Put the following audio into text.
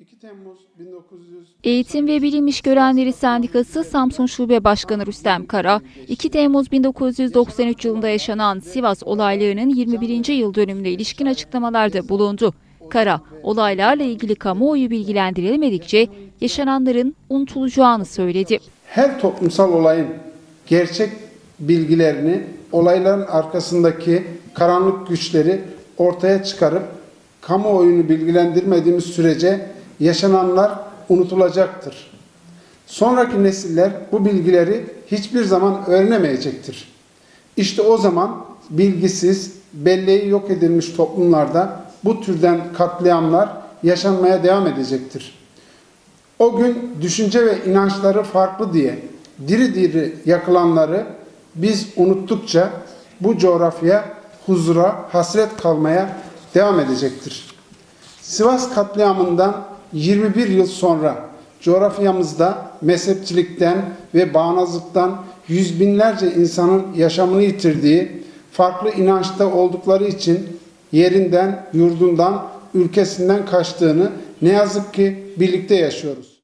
2 Temmuz 1900 Eğitim ve Bilim İş Görenleri Sendikası Samsun Şube Başkanı Rüstem Kara, 2 Temmuz 1993 yılında yaşanan Sivas olaylarının 21. yıl dönümüne ilişkin açıklamalarda bulundu. Kara, olaylarla ilgili kamuoyu bilgilendirilmedikçe yaşananların unutulacağını söyledi. her toplumsal olayın gerçek bilgilerini, olayların arkasındaki karanlık güçleri ortaya çıkarıp kamuoyunu bilgilendirmediğimiz sürece yaşananlar unutulacaktır. Sonraki nesiller bu bilgileri hiçbir zaman öğrenemeyecektir. İşte o zaman bilgisiz, belleği yok edilmiş toplumlarda bu türden katliamlar yaşanmaya devam edecektir. O gün düşünce ve inançları farklı diye diri diri yakılanları biz unuttukça bu coğrafya huzura, hasret kalmaya devam edecektir. Sivas katliamından 21 yıl sonra coğrafyamızda mezhepçilikten ve bağnazlıktan yüz binlerce insanın yaşamını yitirdiği, farklı inançta oldukları için yerinden, yurdundan, ülkesinden kaçtığını ne yazık ki birlikte yaşıyoruz.